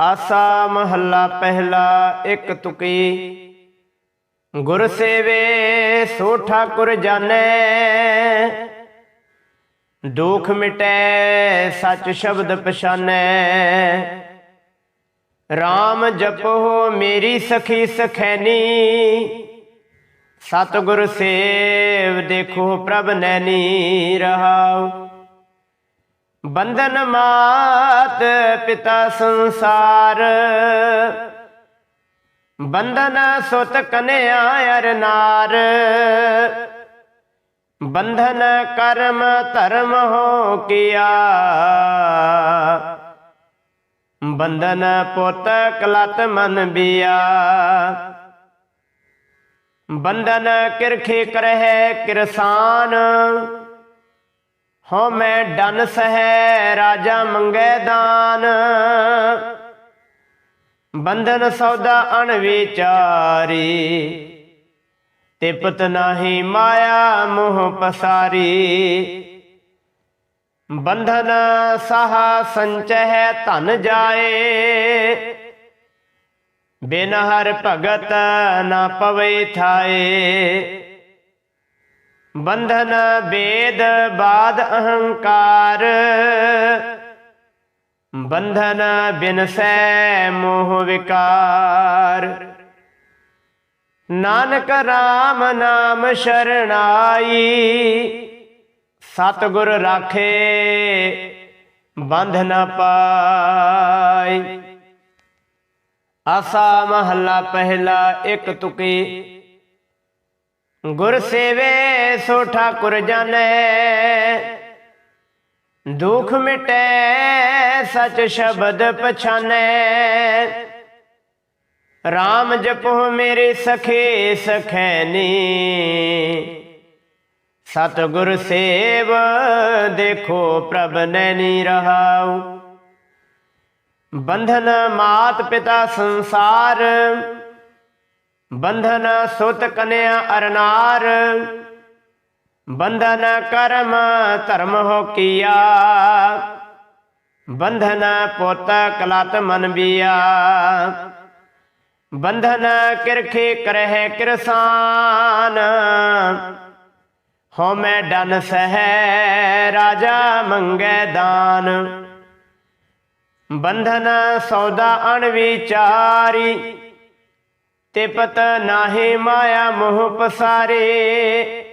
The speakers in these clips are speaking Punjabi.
ਆਸਾ ਮਹੱਲਾ ਪਹਿਲਾ ਇੱਕ ਤੁਕੀ। ਗੁਰ ਸੇਵੇ ਸੋ ਠਾਕੁਰ ਜਾਣੈ। ਦੁਖ ਮਿਟੈ ਸਚ ਸ਼ਬਦ ਪਛਾਨੈ। RAM ਜਪੋ ਮੇਰੀ ਸਖੀ ਸਖੈਨੀ ਸਤਿਗੁਰ ਸੇਵ ਦੇਖੋ ਪ੍ਰਭ ਨੈਣੀ ਰਹਾਉ। ਬੰਧਨ ਮਾਤ ਪਿਤਾ ਸੰਸਾਰ। ਬੰਧਨ ਸੁਤ ਕਨਿਆ ਅਰ ਨਾਰ। ਬੰਧਨ ਕਰਮ ਧਰਮ ਹੋ ਕੀਆ। ਬੰਧਨ ਪੁੱਤ ਕਲਤ ਮਨ ਬਿਆ। ਬੰਧਨ ਕਿਰਖੇ ਕਰਹਿ ਕਿਰਸਾਨ। ਹੋ ਮੈਂ ਡਨ ਸਹਿ, ਰਾਜਾ ਮੰਗੈ ਦਾਨ। ਬੰਧਨ ਸੌਦਾ ਅਣ ਵਿਚਾਰੀ, ਤਿਪਤ ਨਾਹੀ ਮਾਇਆ ਮੋਹ ਪਸਾਰੀ। ਬੰਧਨ ਸਹਾ ਸੰਚਹਿ ਧਨ ਜਾਏ ਬਿਨ ਹਰ ਭਗਤ ਨਾ ਪਵੇ ਥਾਏ। ਬੰਧਨ ਬੇਦ ਬਾਦ ਅਹੰਕਾਰ। ਬੰਧਨ ਬਿਨਸੈ ਮੋਹ ਵਿਕਾਰ। ਨਾਨਕ RAM ਨਾਮ ਸ਼ਰਣਾਈ। ਸਤਿਗੁਰ ਰਾਖੇ ਬੰਧ ਨ ਪਾਈ। ਆਸਾ ਮਹੱਲਾ ਪਹਿਲਾ ਇੱਕ ਤੁਕੀ ਗੁਰ ਸੇਵੇ ਸੋ ਠਾਕੁਰ ਜਾਣੈ। ਦੁਖ ਮਿਟੈ ਸਚ ਸ਼ਬਦ ਪਛਾਨੈ। RAM ਜਪੋ ਮੇਰੇ ਸਖੇ ਸਖੈਨੀ ਸਤਿਗੁਰ ਸੇਵ ਦੇਖੋ ਪ੍ਰਭ ਨੈਣੀ ਰਹਾਉ। ਬੰਧਨ ਮਾਤ ਪਿਤਾ ਸੰਸਾਰ ਬੰਧਨ ਸੁਤ ਕਨਿਆ ਅਰਨਾਰ, ਬੰਧਨ ਕਰਮ ਧਰਮ ਹੋ ਕੀਆ, ਬੰਧਨ ਪੁੱਤ ਕਲਤ ਮਨ ਬਿਆ, ਬੰਧਨ ਕਿਰਖੇ ਕਰਹਿ ਕਿਰਸਾਨ ਹੋ ਮੈਂ ਡਨ ਸਹਿ ਰਾਜਾ ਮੰਗੈ ਦਾਨ, ਬੰਧਨ ਸੌਦਾ ਅਣ ਵਿਚਾਰੀ ਤੇ ਪਤ ਨਾਹੀ ਮਾਇਆ ਮੋਹ ਪਸਾਰੇ।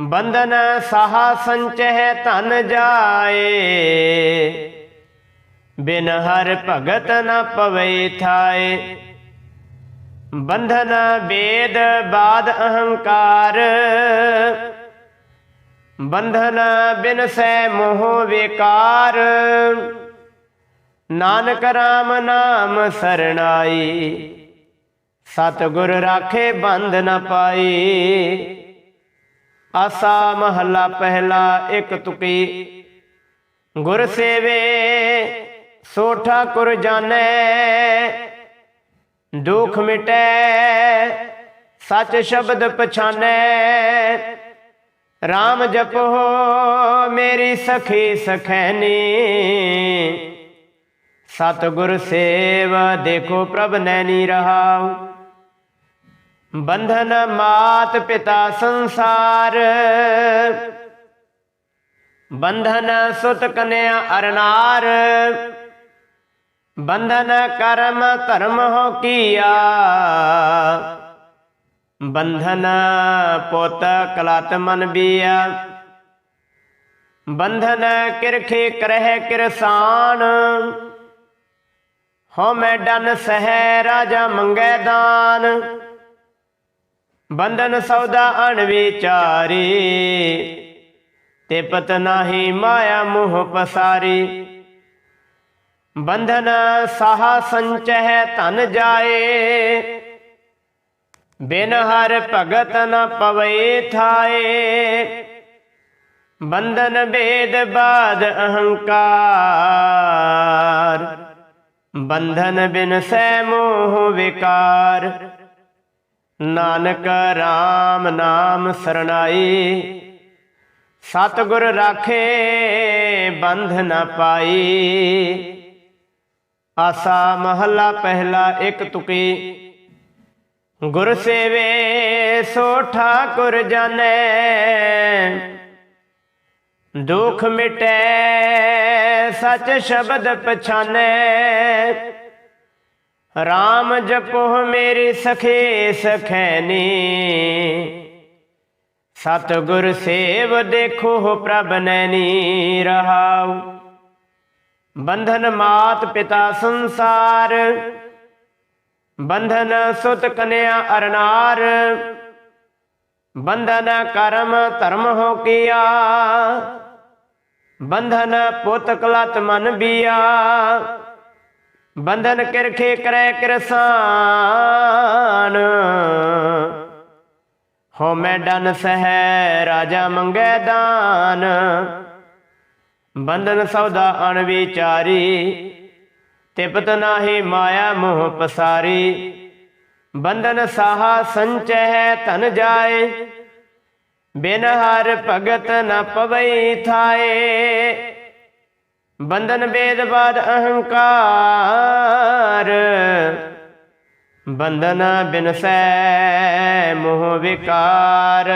ਬੰਧਨ ਸਾਹਾ ਸੰਚਹਿ ਧਨ ਜਾਏ। ਬਿਨ ਹਰ ਭਗਤ ਨ ਪਵੇ ਥਾਏ। ਬੰਧਨ ਵੇਦ ਬਾਦ ਅਹੰਕਾਰ। ਬੰਧਨ ਬਿਨ ਸੈ ਮੋਹ ਵਿਕਾਰ। ਨਾਨਕ ਰਾਮ ਨਾਮ ਸਰਣਾਈ। ਸਤਿਗੁਰ ਰਾਖੇ ਬੰਦ ਨਾ ਪਾਈ। ਆਸਾ ਮਹੱਲਾ ਪਹਿਲਾ, ਇੱਕ ਤੁਕੀ। ਗੁਰ ਸੇਵੇ ਸੋ ਠਾਕੁਰ ਜਾਣੈ। ਦੁਖ ਮਿਟੈ, ਸਚ ਸ਼ਬਦ ਪਛਾਨੈ। RAM ਜਪੋ, ਮੇਰੀ ਸਖੀ ਸਖੈਨੀ ਸਤਿਗੁਰ ਸੇਵ ਦੇਖੋ ਪ੍ਰਭ ਨੈਣੀ ਰਹਾਉ। ਬੰਧਨ ਮਾਤ ਪਿਤਾ ਸੰਸਾਰ। ਬੰਧਨ ਸੁਤ ਕਨਿਆ ਅਰਨਾਰ। ਬੰਧਨ ਕਰਮ ਧਰਮ ਹੋ ਕੀਆ। ਬੰਧਨ ਪੁੱਤ ਕਲਤ ਮਨ ਬਿਆ। ਬੰਧਨ ਕਿਰਖੇ ਕਰਹਿ ਕਿਰਸਾਨ। ਹੋ ਮੈਂ ਡਨ ਸਹਿ ਰਾਜਾ ਮੰਗੈ ਦਾਨ। ਬੰਧਨ ਸੌਦਾ ਅਣ ਵਿਚਾਰੀ ਤੇ ਪਤ ਨਾਹੀ ਮਾਇਆ ਮੋਹ ਪਸਾਰੀ। ਬੰਧਨ ਸਾਹਾ ਸੰਚਹਿ ਧਨ ਜਾਏ, ਬਿਨ ਹਰ ਭਗਤ ਨ ਪਵੇ ਥਾਏ। ਬੰਧਨ ਭੇਦ ਬਾਦ ਅਹੰਕਾਰ, ਬੰਧਨ ਬਿਨ ਸੈ ਮੋਹ ਵਿਕਾਰ। ਨਾਨਕ RAM ਨਾਮ ਸਰਣਾਈ। ਸਤਿਗੁਰ ਰਾਖੇ ਬੰਧ ਨਾ ਪਾਈ। ਆਸਾ ਮਹੱਲਾ ਪਹਿਲਾ ਇੱਕ ਤੁਕੀ ਗੁਰ ਸੇਵੇ ਸੋ ਠਾਕੁਰ ਜਾਣੈ। ਦੁਖ ਮਿਟੈ ਸਚ ਸ਼ਬਦ ਪਛਾਨੈ। RAM ਜਪੋ ਮੇਰੇ ਸਖੇ ਸਖੈਨੀ ਸਤਿਗੁਰ ਸੇਵ ਦੇਖੋ ਪ੍ਰਭ ਨੈਨੀ ਰਹਾਉ। ਬੰਧਨ ਮਾਤ ਪਿਤਾ ਸੰਸਾਰ। ਬੰਧਨ ਸੁਤ ਕਨਿਆ ਅਰਨਾਰ। ਬੰਧਨ ਕਰਮ ਧਰਮ ਹੋ ਕੀਆ। ਬੰਧਨ ਪੁੱਤ ਕਲਤ ਮਨ ਬੀਆ। ਬੰਧਨ ਕਿਰਖੇ ਕਰੈ ਕਿਰਸਾਨ। ਹੋ ਮੈਂ ਡਨ ਸਹਿ ਰਾਜਾ ਮੰਗੈ ਦਾਨ। ਬੰਧਨ ਸੌਦਾ ਅਣ ਵਿਚਾਰੀ, ਤਿਪਤ ਨਾਹੀ ਮਾਇਆ ਮੋਹ ਪਸਾਰੀ। ਬੰਧਨ ਸਾਹਾ ਸੰਚੈ ਧਨ ਜਾਏ, ਬਿਨ ਹਰ ਭਗਤ ਨ ਪਵਈ ਥਾਏ। ਬੰਧਨ ਬੇਦ ਬਾਦ ਅਹੰਕਾਰ। ਬੰਧਨ ਬਿਨਸੈ ਮੋਹ ਵਿਕਾਰ।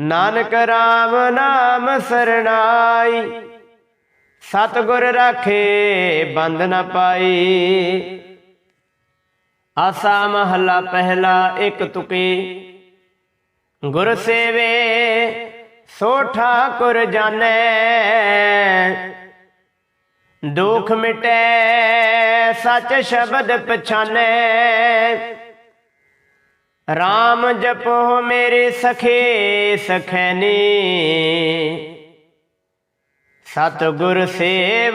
ਨਾਨਕ RAM ਨਾਮ ਸਰਣਾਈ। ਸਤਿਗੁਰ ਰਾਖੇ ਬੰਧ ਨ ਪਾਈ। ਆਸਾ ਮਹੱਲਾ ਪਹਿਲਾ ਇੱਕ ਤੁਕੀ। ਗੁਰ ਸੇਵੇ ਸੋ ਠਾਕੁਰ ਜਾਣੈ, ਦੁਖ ਮਿਟੈ, ਸਚ ਸ਼ਬਦ ਪਛਾਨੈ। RAM ਜਪੋ ਮੇਰੇ ਸਖੇ ਸਖੈਨੀ ਸਤਿਗੁਰ ਸੇਵ,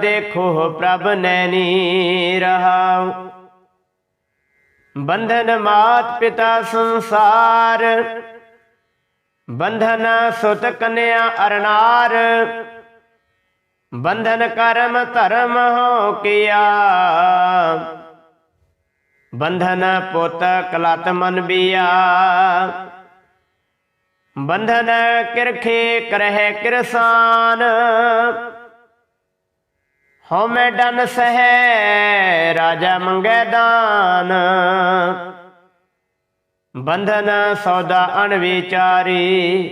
ਦੇਖੋ ਪ੍ਰਭ ਨੈਣੀ ਰਹਾਉ। ਬੰਧਨ ਮਾਤ ਪਿਤਾ ਸੰਸਾਰ ਬੰਧਨ ਸੁਤ ਕਨਿਆ ਅਰਨਾਰ, ਬੰਧਨ ਕਰਮ ਧਰਮ ਹੋ ਕੀਆ। ਬੰਧਨ ਪੁੱਤ ਕਲਤ ਮਨ ਬੀਆ। ਬੰਧਨ ਕਿਰਖੇ ਕਰਹਿ ਕਿਰਸਾਨ ਹਉ ਡਨ ਸਹਿ ਰਾਜਾ ਮੰਗੈ ਦਾਨ। ਬੰਧਨ ਸੌਦਾ ਅਣ ਵਿਚਾਰੀ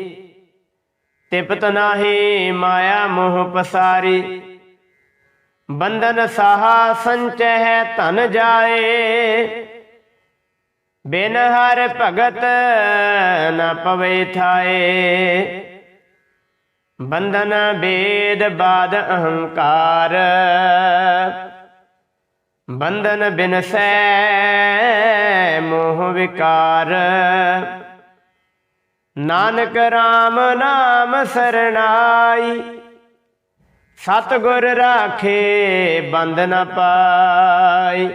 ਤਿਪਤ ਨਾਹੀ ਮਾਇਆ ਮੋਹ ਪਸਾਰੀ। ਬੰਧਨ ਸਾਹਾ ਸੰਚੈ ਧਨ ਜਾਏ, ਬਿਨ ਹਰ ਭਗਤ ਨ ਪਵੇ ਥਾਏ। ਬੰਧਨ ਬੇਦ ਬਾਦ ਅਹੰਕਾਰ ਬੰਧਨ ਬਿਨਸੈ ਮੋਹ ਵਿਕਾਰ। ਨਾਨਕ RAM ਨਾਮ ਸਰਣਾਈ, ਸਤਿਗੁਰ ਰਾਖੇ ਬੰਦ ਨ ਪਾਈ।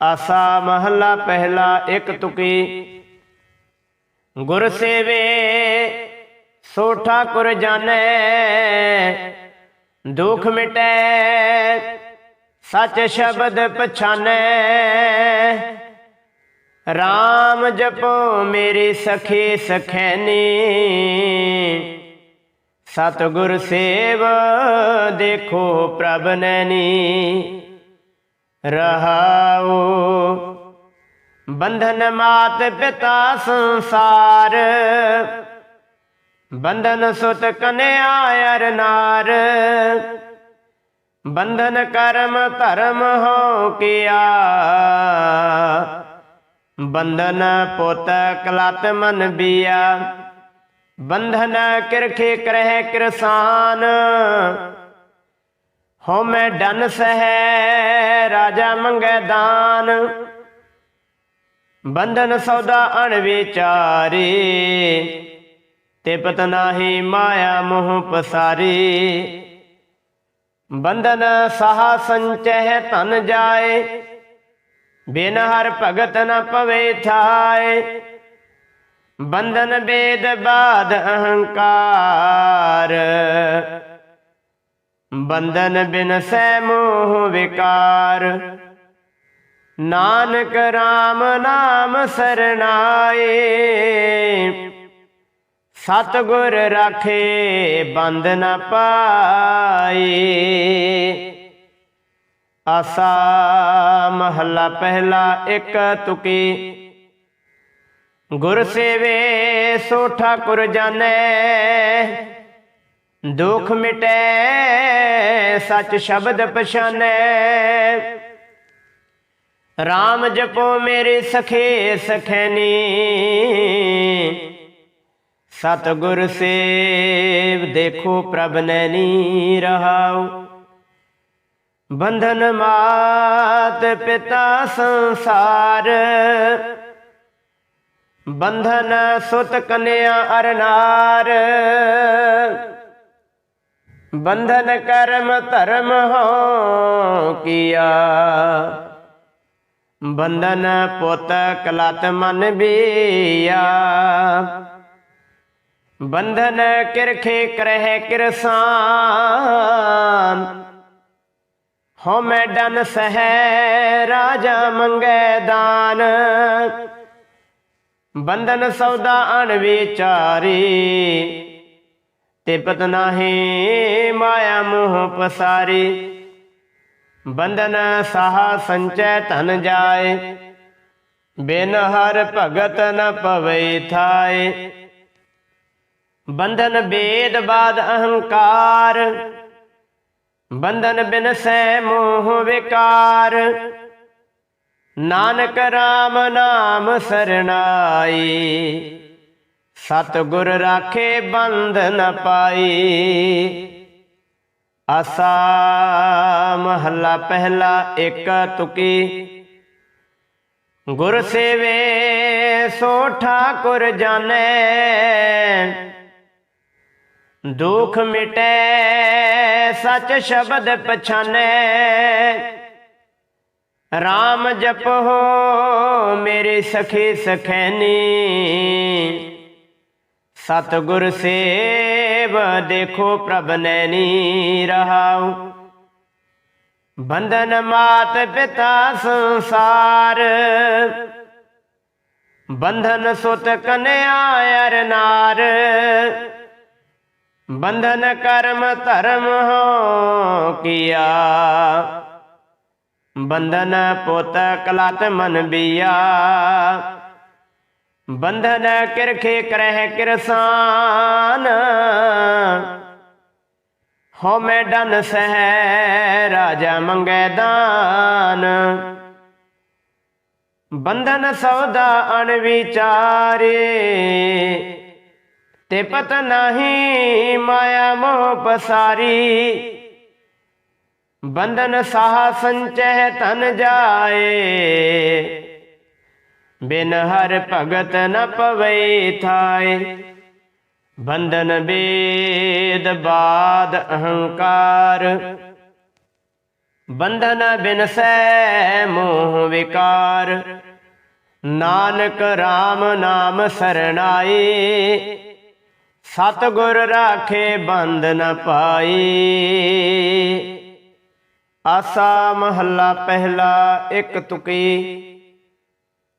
ਆਸਾ ਮਹੱਲਾ ਪਹਿਲਾ ਇੱਕ ਤੁਕੀ। ਗੁਰ ਸੇਵੇ, ਸੋ ਠਾਕੁਰ ਜਾਣੈ, ਦੁਖ ਮਿਟੈ ਸੱਚ ਸ਼ਬਦ ਪਛਾਨੈ। RAM ਜਪੋ ਮੇਰੀ ਸਖੀ ਸਖੈਨੀ। ਸਤਿਗੁਰ ਸੇਵ ਦੇਖੋ ਪ੍ਰਭ ਨੈਨੀ। ਰਹਾਉ ਬੰਧਨ ਮਾਤ ਪਿਤਾ ਸੰਸਾਰ। ਬੰਧਨ ਸੁਤ ਕਨਿਆ ਅਰ ਨਾਰ। ਬੰਧਨ ਕਰਮ ਧਰਮ ਹੋ ਕੀਆ। ਬੰਧਨ ਪੁੱਤ ਕਲਤ ਮਨ ਬੀਆ। ਬੰਧਨ ਕਿਰਖੇ ਕਰਹਿ ਕਿਰਸਾਨ ਹੋ ਮੈਂ ਡਨ ਸਹਿ, ਰਾਜਾ ਮੰਗੈ ਦਾਨ। ਬੰਧਨ ਸੌਦਾ ਅਣ ਵਿਚਾਰੀ, ਤਿਪਤ ਨਾਹੀ ਮਾਇਆ ਮੋਹ ਪਸਾਰੀ। ਬੰਧਨ ਸਾਹਾ ਸੰਚੈ ਧਨ ਜਾਏ, ਬਿਨ ਹਰ ਭਗਤ ਨ ਪਵੇ ਥਾਏ ਬੰਧਨ ਬੇਦ ਬਾਦ ਅਹੰਕਾਰ, ਬੰਧਨ ਬਿਨ ਸੈ ਮੋਹ ਵਿਕਾਰ। ਨਾਨਕ RAM ਨਾਮ ਸਰਣਾਏ ਸਤਿਗੁਰ ਰਾਖੇ ਬੰਦ ਨਾ ਪਾਈ। ਆਸਾ ਮਹੱਲਾ ਪਹਿਲਾ ਇੱਕ ਤੁਕੀ। ਗੁਰ ਸੇਵੇ ਸੋ ਠਾਕੁਰ ਜਾਣੈ। ਦੁਖ ਮਿਟੈ ਸਚ ਸ਼ਬਦ ਪਛਾਨੈ। RAM ਜਪੋ ਮੇਰੇ ਸਖੇ ਸਖੈਨੀ ਸਤਿਗੁਰ ਸੇਵ ਦੇਖੋ ਪ੍ਰਭ ਨੈਣੀ ਰਹਾਉ। ਬੰਧਨ ਮਾਤ ਪਿਤਾ ਸੰਸਾਰ। ਬੰਧਨ ਸੁਤ ਕਨਿਆ ਅਰਨਾਰ। ਬੰਧਨ ਕਰਮ ਧਰਮ ਹੋ ਕੀਆ। ਬੰਧਨ ਪੁੱਤ ਕਲਤ ਮਨ ਬੀਆ। ਬੰਧਨ ਕਿਰਖੇ ਕਰਹਿ ਕਿਰਸਾਨ ਹੋ ਮੈਂ ਡਨ ਸਹਿ ਰਾਜਾ ਮੰਗੈ ਦਾਨ। ਬੰਧਨ ਸੌਦਾ ਅਣ ਵਿਚਾਰੀ, ਤਿਪਤ ਨਾਹੀ ਮਾਇਆ ਮੋਹ ਪਸਾਰੀ। ਬੰਧਨ ਸਾਹਾ ਸੰਚੈ ਧਨ ਜਾਏ, ਬਿਨ ਹਰ ਭਗਤ ਨ ਪਵੇ ਥਾਏ। ਬੰਧਨ ਬੇਦ ਬਾਦ ਅਹੰਕਾਰ। ਬੰਧਨ ਬਿਨ ਸੈ ਮੋਹ ਵਿਕਾਰ। ਨਾਨਕ RAM ਨਾਮ ਸਰਣਾਈ। ਸਤਿਗੁਰ ਰਾਖੇ ਬੰਧ ਨ ਪਾਈ। ਆਸਾ ਮਹੱਲਾ ਪਹਿਲਾ ਇੱਕ ਤੁਕੀ। ਗੁਰ ਸੇਵੇ ਸੋ ਠਾਕੁਰ ਜਾਣੈ। ਦੁਖ ਮਿਟੈ ਸਚ ਸ਼ਬਦ ਪਛਾਨੈ। RAM ਜਪੋ ਮੇਰੇ ਸਖੇ ਸਖੈਨੀ। ਸਤਿਗੁਰ ਸੇਵ ਦੇਖੋ ਪ੍ਰਭ ਨੈਣੀ ਰਹਾਉ। ਬੰਧਨ ਮਾਤ ਪਿਤਾ ਸੰਸਾਰ। ਬੰਧਨ ਸੁਤ ਕਨਿਆ ਅਰ ਨਾਰ। ਬੰਧਨ ਕਰਮ ਧਰਮ ਹੋ ਕੀਆ। ਬੰਧਨ ਪੁੱਤ ਕਲਤ ਮਨ ਬੀਆ। ਬੰਧਨ ਕਿਰਖੇ ਕਰਹਿ ਕਿਰਸਾਨ। ਹੋ ਮੈਂ ਡਨ ਸਹਿ ਰਾਜਾ ਮੰਗੈ ਦਾਨ। ਬੰਧਨ ਸੌਦਾ ਅਣ ਵਿਚਾਰੇ। ਤੇ ਪਤ ਨਹੀਂ ਮਾਇਆ ਮੋਹ ਪਸਾਰੀ। ਬੰਧਨ ਸਾਹ ਸੰਚੈ ਤਨ ਜਾਏ। ਬਿਨ ਹਰ ਭਗਤ ਨ ਪਵੇ ਥਾਏ। ਬੰਧਨ ਬੇਦ ਬਾਦ ਅਹੰਕਾਰ। ਬੰਧਨ ਬਿਨ ਸੈ ਮੋਹ ਵਿਕਾਰ। ਨਾਨਕ RAM ਨਾਮ ਸਰਣਾਈ ਸਤਿਗੁਰ ਰਾਖੇ ਬੰਦ ਨ ਪਾਈ। ਆਸਾ ਮਹੱਲਾ ਪਹਿਲਾ ਇੱਕ ਤੁਕੀ।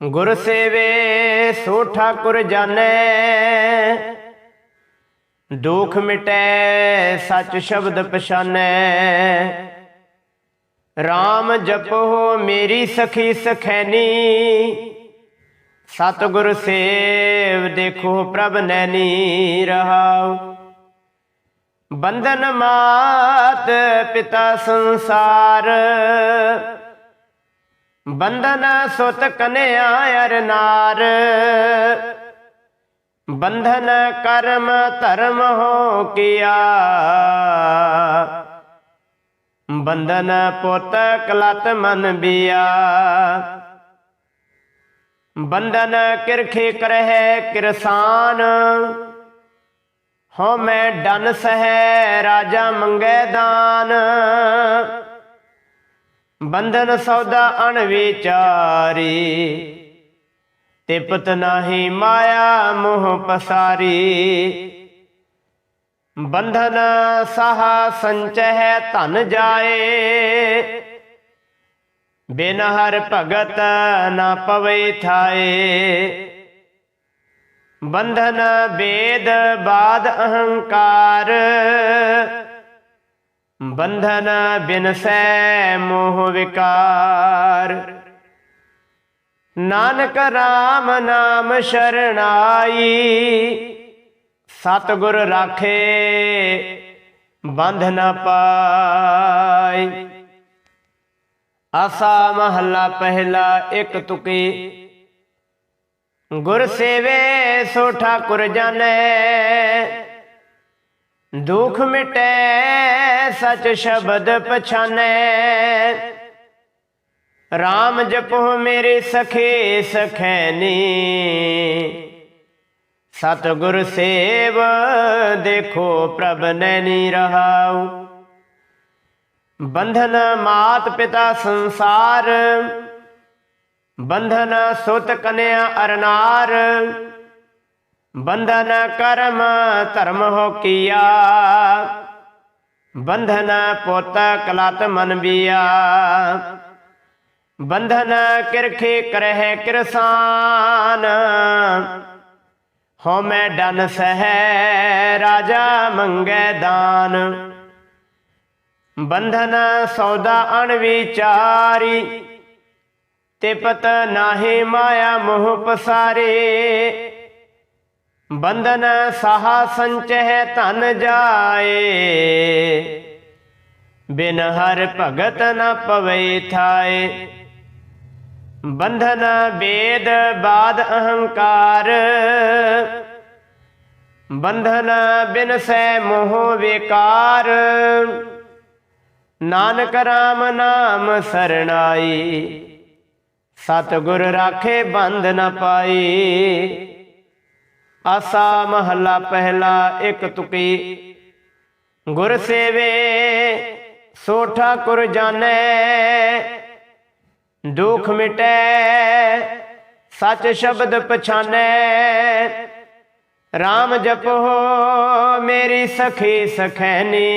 ਗੁਰ ਸੇਵੇ ਸੋ ਠਾਕੁਰ ਜਾਣੈ। ਦੁਖ ਮਿਟੈ ਸਚ ਸ਼ਬਦ ਪਛਾਨੈ। RAM ਜਪੋ ਮੇਰੀ ਸਖੀ ਸਖੈਨੀ ਸਤਿਗੁਰ ਸੇਵ ਦੇਖੋ ਪ੍ਰਭ ਨੈਣੀ ਰਹਾਉ। ਬੰਧਨ ਮਾਤ ਪਿਤਾ ਸੰਸਾਰ। ਬੰਧਨ ਸੁਤ ਕਨਿਆ ਅਰ ਨਾਰ। ਬੰਧਨ ਕਰਮ ਧਰਮ ਹੋ ਕੀਆ। ਬੰਧਨ ਪੁੱਤ ਕਲਤ ਮਨ ਬੀਆ। ਬੰਧਨ ਕਿਰਖੇ ਕਰਹਿ ਕਿਰਸਾਨ। ਹੋ ਮੈਂ ਡਨ ਸਹਿ ਰਾਜਾ ਮੰਗੈ ਦਾਨ। ਬੰਧਨ ਸੌਦਾ ਅਣ ਵਿਚਾਰੀ, ਤਿਪਤ ਨਾਹੀ ਮਾਇਆ ਮੋਹ ਪਸਾਰੀ। ਬੰਧਨ ਸਾਹਾ ਸੰਚਹਿ ਧਨ ਜਾਏ। ਬਿਨ ਹਰ ਭਗਤ ਨਾ ਪਵੇ ਥਾਏ। ਬੰਧਨ ਬੇਦ ਬਾਦ ਅਹੰਕਾਰ। ਬੰਧਨ ਬਿਨ ਸੈ ਮੋਹ ਵਿਕਾਰ। ਨਾਨਕ RAM ਨਾਮ ਸ਼ਰਣਾਈ। ਸਤਿਗੁਰ ਰਾਖੇ ਬੰਧ ਨ ਪਾਈ। ਆਸਾ ਮਹੱਲਾ ਪਹਿਲਾ ਇੱਕ ਤੁਕੀ ਗੁਰ ਸੇਵੇ ਸੋ ਠਾਕੁਰ ਜਾਣੈ ਦੁਖ ਮਿਟੈ ਸਚ ਸ਼ਬਦ ਪਛਾਨੈ RAM ਜਪੋ ਮੇਰੇ ਸਖੇ ਸਖੈਨੀ ਸਤਿਗੁਰ ਸੇਵ ਦੇਖੋ ਪ੍ਰਭ ਨੈਣੀ ਰਹਾਉ ਬੰਧਨ ਮਾਤ ਪਿਤਾ ਸੰਸਾਰ, ਬੰਧਨ ਸੁਤ ਕਨਿਆ ਅਰਨਾਰ, ਬੰਧਨ ਕਰਮ ਧਰਮ ਹੋ ਕੀਆ, ਬੰਧਨ ਪੁੱਤ ਕਲਤ ਮਨ ਬੀਆ, ਬੰਧਨ ਕਿਰਖੇ ਕਰਹਿ ਕਿਰਸਾਨ ਹੋ ਮੈਂ ਡਨ ਸਹਿ ਰਾਜਾ ਮੰਗੈ ਦਾਨ। ਬੰਧਨ ਸੌਦਾ ਅਣ ਵਿਚਾਰੀ ਤਿਪਤ ਨਾਹੀ ਮਾਇਆ ਮੋਹ ਪਸਾਰੇ। ਬੰਧਨ ਸਾਹਾ ਸੰਚਹਿ ਧਨ ਜਾਏ, ਬਿਨ ਹਰ ਭਗਤ ਨ ਪਵੇ ਥਾਏ। ਬੰਧਨ ਬੇਦ ਬਾਦ ਅਹੰਕਾਰ, ਬੰਧਨ ਬਿਨ ਸੈ ਮੋਹ ਵਿਕਾਰ। ਨਾਨਕ RAM ਨਾਮ ਸਰਣਾਈ। ਸਤਿਗੁਰ ਰਾਖੇ ਬੰਦ ਨ ਪਾਈ। ਆਸਾ ਮਹੱਲਾ ਪਹਿਲਾ, ਇੱਕ ਤੁਕੀ। ਗੁਰ ਸੇਵੇ, ਸੋ ਠਾਕੁਰ ਜਾਣੈ। ਦੁਖ ਮਿਟੈ, ਸਚ ਸ਼ਬਦ ਪਛਾਨੈ। RAM ਜਪੋ ਮੇਰੀ ਸਖੀ ਸਖੈਨੀ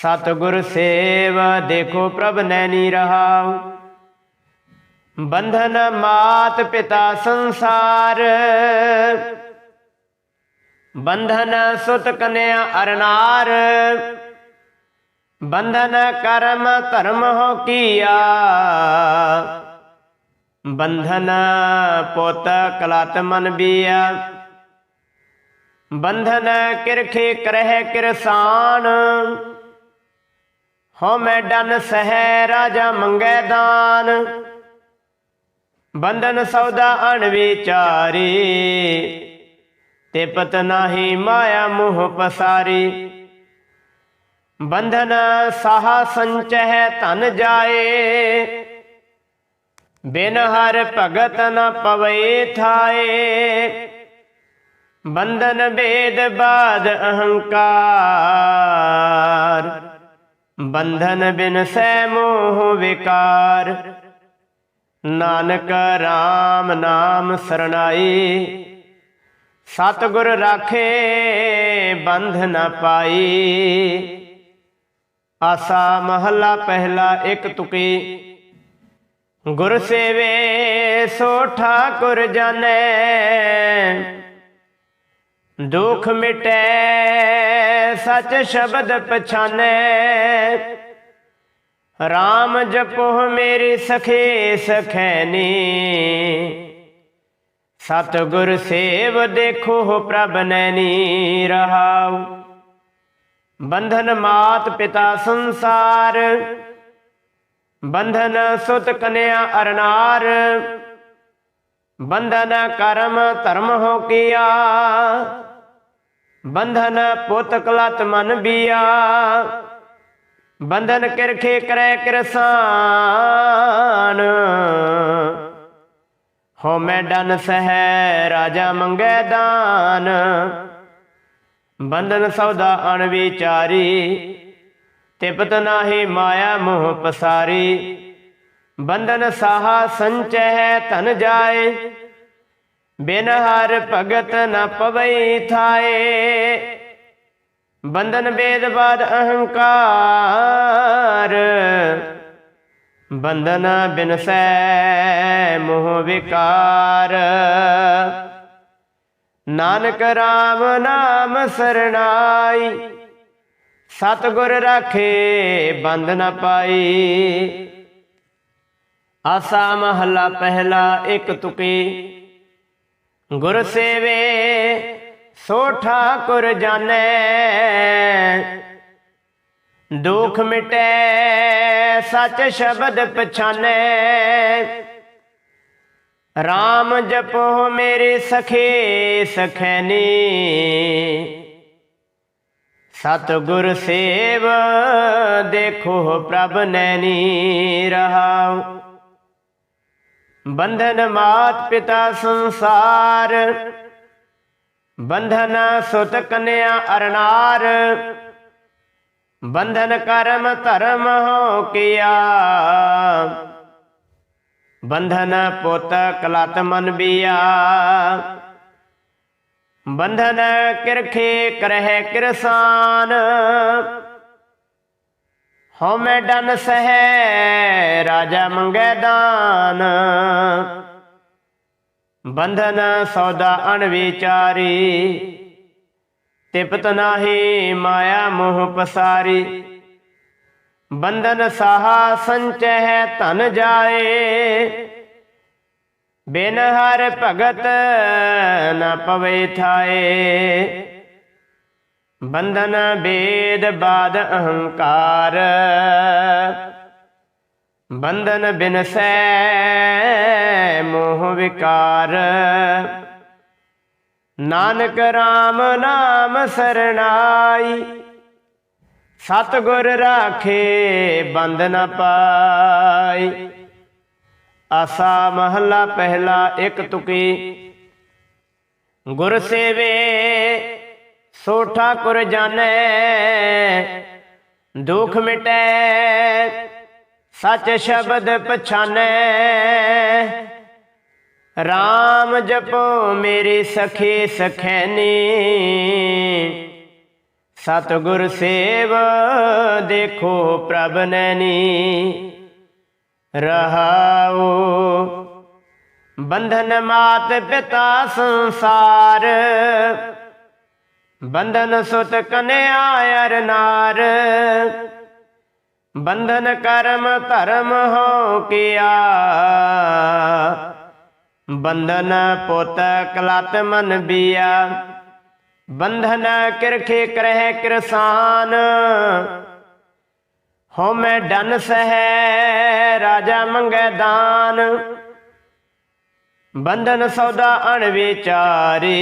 ਸਤਿਗੁਰ ਸੇਵ, ਦੇਖੋ ਪ੍ਰਭ ਨੈਣੀ ਰਹਾਉ। ਬੰਧਨ ਮਾਤ ਪਿਤਾ ਸੰਸਾਰ। ਬੰਧਨ ਸੁਤ ਕਨਿਆ ਅਰਨਾਰ। ਬੰਧਨ ਕਰਮ ਧਰਮ ਹੋ ਕੀਆ। ਬੰਧਨ ਪੁੱਤ ਕਲਤ ਮਨ ਬੀਆ। ਬੰਧਨ ਕਿਰਖੇ ਕਰਹਿ ਕਿਰਸਾਨ। ਹੋ ਮੈਂ ਡਨ ਸਹਿ ਰਾਜਾ ਮੰਗੈ ਦਾਨ। ਬੰਧਨ ਸੌਦਾ ਅਣ ਵਿਚਾਰੀ ਤੇ ਪਤ ਨਾਹੀ ਮਾਇਆ ਮੋਹ ਪਸਾਰੀ। ਬੰਧਨ ਸਾਹਾ ਸੰਚਹਿ ਧਨ ਜਾਏ, ਬਿਨ ਹਰ ਭਗਤ ਨ ਪਵੇ ਥਾਏ। ਬੰਧਨ ਬੇਦ ਬਾਦ ਅਹੰਕਾਰ ਬੰਧਨ ਬਿਨ ਸੈ ਮੋਹ ਵਿਕਾਰ। ਨਾਨਕ RAM ਨਾਮ ਸਰਣਾਈ। ਸਤਿਗੁਰ ਰਾਖੇ ਬੰਧ ਨਾ ਪਾਈ। ਆਸਾ ਮਹੱਲਾ ਪਹਿਲਾ ਇੱਕ ਤੁਕੀ। ਗੁਰ ਸੇਵੇ ਸੋ ਠਾਕੁਰ ਜਾਣੈ। ਦੁਖ ਮਿਟੈ, ਸਚ ਸ਼ਬਦ ਪਛਾਨੈ। RAM ਜਪੋ ਮੇਰੇ ਸਖੇ ਸਖੈਨੀ ਸਤਿਗੁਰ ਸੇਵ ਦੇਖੋ ਪ੍ਰਭ ਨੈਨੀ ਰਹਾਉ। ਬੰਧਨ ਮਾਤ ਪਿਤਾ ਸੰਸਾਰ। ਬੰਧਨ ਸੁਤ ਕਨਿਆ ਅਰਨਾਰ। ਬੰਧਨ ਕਰਮ ਧਰਮ ਹੋ ਕੀਆ। ਬੰਧਨ ਪੁੱਤ ਕਲਤ ਮਨ ਬੀਆ। ਬੰਧਨ ਕਿਰਖੇ ਕਰੈ ਕਿਰਸਾਨ ਹੋ ਮੈਂ ਡਨ ਸਹਿ ਰਾਜਾ ਮੰਗੈ ਦਾਨ। ਬੰਧਨ ਸੌਦਾ ਅਣ ਵਿਚਾਰੀ। ਤਿਪਤ ਨਾਹੀ ਮਾਇਆ ਮੋਹ ਪਸਾਰੀ। ਬੰਧਨ ਸਾਹਾ ਸੰਚੈ ਧਨ ਜਾਏ। ਬਿਨ ਹਰ ਭਗਤ ਨ ਪਵਈ ਥਾਏ। ਬੰਧਨ ਬੇਦ ਬਾਦ ਅਹੰਕਾਰ। ਬੰਧਨ ਬਿਨ ਸੈ ਮੋਹ ਵਿਕਾਰ। ਨਾਨਕ RAM ਨਾਮ ਸਰਣਾਈ। ਸਤਿਗੁਰ ਰਾਖੇ ਬੰਧ ਨ ਪਾਈ। ਆਸਾ ਮਹਲਾ ਪਹਿਲਾ ਇੱਕ ਤੁਕੀ। ਗੁਰ ਸੇਵੇ ਸੋ ਠਾਕੁਰ ਜਾਣੈ ਦੁਖ ਮਿਟੈ, ਸਚ ਸ਼ਬਦ ਪਛਾਨੈ। RAM ਜਪੋ ਮੇਰੇ ਸਖੇ ਸਖੈਨੀ ਸਤ ਗੁਰ ਸੇਵ, ਦੇਖੋ ਪ੍ਰਭ ਨੈਣੀ ਰਹਾਉ। ਬੰਧਨ ਮਾਤ ਪਿਤਾ ਸੰਸਾਰ, ਬੰਧਨ ਸੁਤ ਕਨਿਆ ਅਰਨਾਰ, ਬੰਧਨ ਕਰਮ ਧਰਮ ਹੋ ਕੀਆ। ਬੰਧਨ ਪੁੱਤ ਕਲਤ ਮਨ ਬੀਆ। ਬੰਧਨ ਕਿਰਖੇ ਕਰਹਿ ਕਿਰਸਾਨ ਹਉਮੈ ਡਨ ਸਹਿ, ਰਾਜਾ ਮੰਗੈ ਦਾਨ। ਬੰਧਨ ਸੌਦਾ ਅਣਵਿਚਾਰੀ, ਤਿਪਤ ਨਾਹੀ ਮਾਇਆ ਮੋਹ ਪਸਾਰੀ। ਬੰਧਨ ਸਾਹਾ ਸੰਚਹਿ ਧਨ ਜਾਏ ਬਿਨ ਹਰ ਭਗਤ ਨ ਪਵੇ ਥਾਏ। ਬੰਧਨ ਬੇਦ ਬਾਦ ਅਹੰਕਾਰ। ਬੰਧਨ ਬਿਨਸੈ ਮੋਹ ਵਿਕਾਰ। ਨਾਨਕ RAM ਨਾਮ ਸਰਣਾਈ। ਸਤਿਗੁਰ ਰਾਖੇ ਬੰਦ ਨ ਪਾਈ। ਆਸਾ ਮਹੱਲਾ ਪਹਿਲਾ ਇੱਕ ਤੁਕੀ। ਗੁਰ ਸੇਵੇ ਸੋਠਾ ਠਾਕੁਰ ਜਾਣੈ ਦੁਖ ਮਿਟੈ, ਸਚ ਸ਼ਬਦ ਪਛਾਨੈ। RAM ਜਪੋ ਮੇਰੇ ਸਖੇ ਸਖੈਨੀ, ਸਤਿਗੁਰ ਸੇਵ ਦੇਖੋ ਪ੍ਰਭ ਨੈਣੀ ਰਹਾਉ ਬੰਧਨ ਮਾਤ ਪਿਤਾ ਸੰਸਾਰ ਬੰਧਨ ਸੁਤ ਕਨਿਆ ਅਰ ਨਾਰ। ਬੰਧਨ ਕਰਮ ਧਰਮ ਹੋ ਕੀਆ। ਬੰਧਨ ਪੁੱਤ ਕਲਤ ਮਨ ਬੀਆ। ਬੰਧਨ ਕਿਰਖੇ ਕਰਹਿ ਕਿਰਸਾਨ ਹਉਮੈ ਡਨ ਸਹਿ, ਰਾਜਾ ਮੰਗੈ ਦਾਨ। ਬੰਧਨ ਸੌਦਾ ਅਣ ਵਿਚਾਰੀ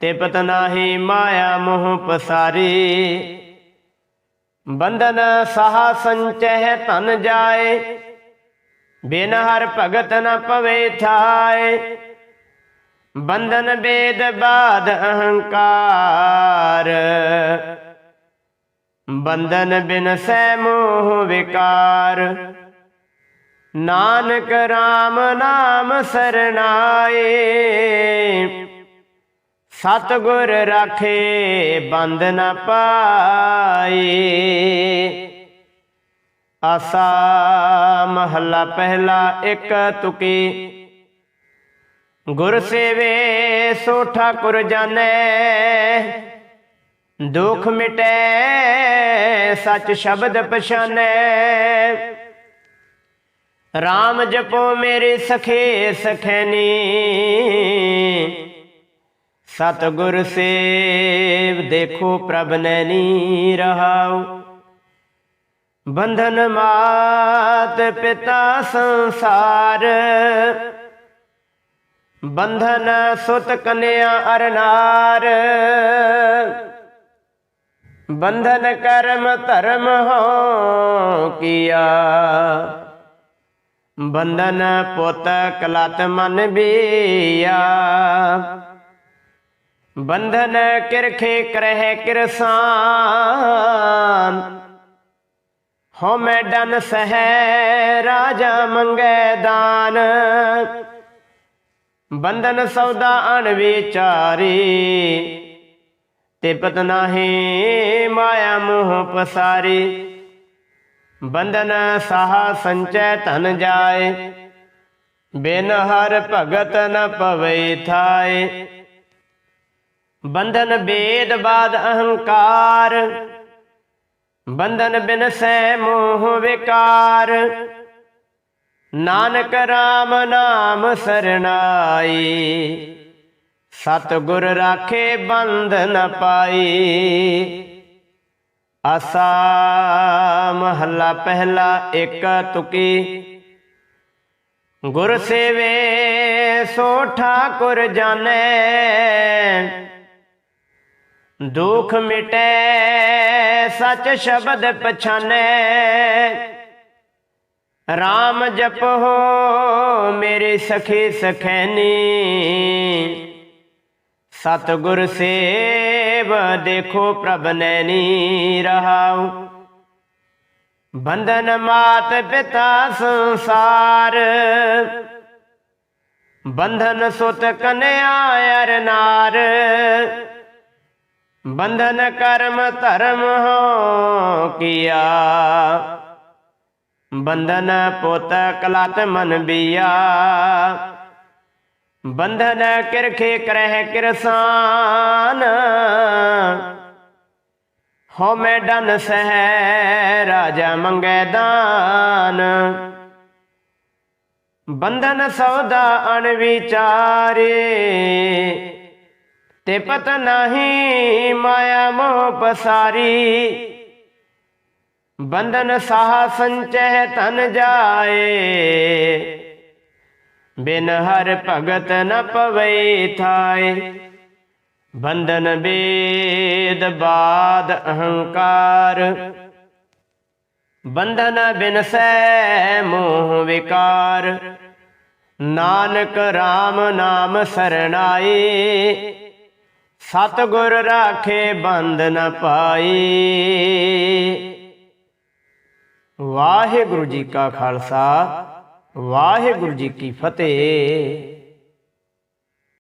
ਤਿਪਤ ਨਾਹੀ ਮਾਇਆ ਮੋਹ ਪਸਾਰੀ। ਬੰਧਨ ਸਾਹਾ ਸੰਚਹਿ ਧਨ ਜਾਏ, ਬਿਨ ਹਰ ਭਗਤ ਨ ਪਵੇ ਥਾਏ। ਬੰਧਨ ਬੇਦ ਬਾਦ ਅਹੰਕਾਰ, ਬੰਧਨ ਬਿਨ ਸੈ ਮੋਹ ਵਿਕਾਰ। ਨਾਨਕ RAM ਨਾਮ ਸਰਣਾਏ ਸਤਿਗੁਰ ਰਾਖੇ ਬੰਦ ਨਾ ਪਾਈ। ਆਸਾ ਮਹੱਲਾ ਪਹਿਲਾ ਇੱਕ ਤੁਕੀ। ਗੁਰ ਸੇਵੇ ਸੋ ਠਾਕੁਰ ਜਾਣੈ। ਦੁਖ ਮਿਟੈ ਸਚ ਸ਼ਬਦ ਪਛਾਨੈ। RAM ਜਪੋ ਮੇਰੇ ਸਖੇ ਸਖੈਨੀ ਸਤਿਗੁਰ ਸੇਵ ਦੇਖੋ ਪ੍ਰਭ ਨੈਣੀ ਰਹਾਉ। ਬੰਧਨ ਮਾਤ ਪਿਤਾ ਸੰਸਾਰ। ਬੰਧਨ ਸੁਤ ਕਨਿਆ ਅਰਨਾਰ। ਬੰਧਨ ਕਰਮ ਧਰਮ ਹੋ ਕੀਆ। ਬੰਧਨ ਪੁੱਤ ਕਲਤ ਮਨ ਬੀਆ। ਬੰਧਨ ਕਿਰਖੇ ਕਰਹਿ ਕਿਰਸਾਨ। ਹਉਮੈ ਡਨ ਸਹਿ ਰਾਜਾ ਮੰਗੈ ਦਾਨ। ਬੰਧਨ ਸੌਦਾ ਅਣ ਤੇ ਤਿਪਤ ਨਾਹੀ ਮਾਇਆ ਮੋਹ ਪਸਾਰੀ। ਬੰਧਨ ਸਾਹਾ ਸੰਚੈ ਧਨ ਜਾਏ। ਬਿਨ ਹਰ ਭਗਤ ਨ ਪਵੈ ਥਾਏ। ਬੰਧਨ ਬੇਦ ਬਾਦ ਅਹੰਕਾਰ। ਬੰਧਨ ਬਿਨ ਸੈ ਮੋਹ ਵਿਕਾਰ। ਨਾਨਕ RAM ਨਾਮ ਸਰਣਾਈ। ਸਤ ਗੁਰ ਰਾਖੇ ਬੰਧ ਨ ਪਾਈ। ਆਸਾ ਮਹੱਲਾ ਪਹਿਲਾ ਇੱਕ ਤੁਕੀ। ਗੁਰ ਸੇਵੇ ਸੋ ਠਾਕੁਰ ਜਾਣੈ। ਦੁਖ ਮਿਟੈ, ਸਚ ਸ਼ਬਦ ਪਛਾਨੈ। RAM ਜਪੋ ਮੇਰੇ ਸਖੇ ਸਖੈਨੀ। ਸਤ ਗੁਰ ਸੇਵ, ਦੇਖੋ ਪ੍ਰਭ ਨੈਣੀ ਰਹਾਉ। ਬੰਧਨ ਮਾਤ ਪਿਤਾ ਸੰਸਾਰ। ਬੰਧਨ ਸੁਤ ਕਨਿਆ ਅਰ ਨਾਰ। ਬੰਧਨ ਕਰਮ ਧਰਮ ਹੋ ਕੀਆ। ਬੰਧਨ ਪੁੱਤ ਕਲਤ ਮਨ ਬੀਆ। ਬੰਧਨ ਕਿਰਖੇ ਕਰਹਿ ਕਿਰਸਾਨ। ਹੋ ਮੈਂ ਡਨ ਸਹਿ ਰਾਜਾ ਮੰਗੈ ਦਾਨ। ਬੰਧਨ ਸੌਦਾ ਅਣ ਵਿਚਾਰੇ। ਤੇ ਪਤ ਨਹੀਂ ਮਾਇਆ ਮੋਹ ਪਸਾਰੀ। ਬੰਧਨ ਸਾਹ ਸੰਚੈ ਤਨ ਜਾਏ। ਬਿਨ ਹਰ ਭਗਤ ਨ ਪਵੈ ਥਾਏ। ਬੰਧਨ ਬੇਦ ਬਾਦ ਅਹੰਕਾਰ। ਬੰਧਨ ਬਿਨ ਸੈ ਮੋਹ ਵਿਕਾਰ। ਨਾਨਕ RAM ਨਾਮ ਸਰਣਾਈ ਸਤ ਗੁਰ ਰਾਖੇ ਬੰਦ ਨ ਪਾਈ। ਵਾਹਿਗੁਰੂ ਜੀ ਕਾ ਖਾਲਸਾ ਵਾਹਿਗੁਰੂ ਜੀ ਕੀ ਫਤਿਹ।